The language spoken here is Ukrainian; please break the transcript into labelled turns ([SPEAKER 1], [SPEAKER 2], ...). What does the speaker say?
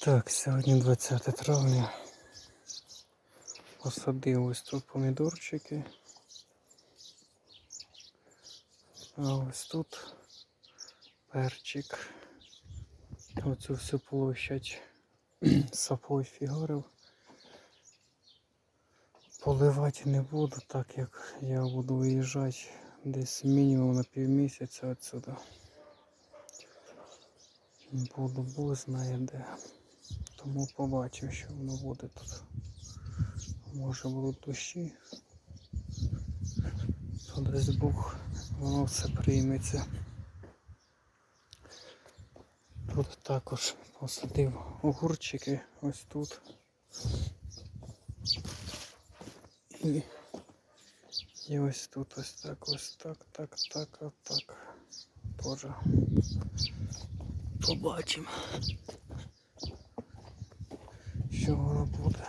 [SPEAKER 1] Так, сьогодні 20 травня. Посадив ось тут помідорчики. А ось тут перчик. Оцю всю площадь сапой фігарив. Поливати не буду, так як я буду виїжджати десь мінімум на півмісяця отсюда. Буду Бог знає де. Тому побачимо, що воно буде тут. Може будуть дощі. То дасть Бог, воно все прийметься. Тут також посадив огурчики ось тут. І, і ось тут ось так, ось так, так, так, отак. Тоже побачимо, що воно буде.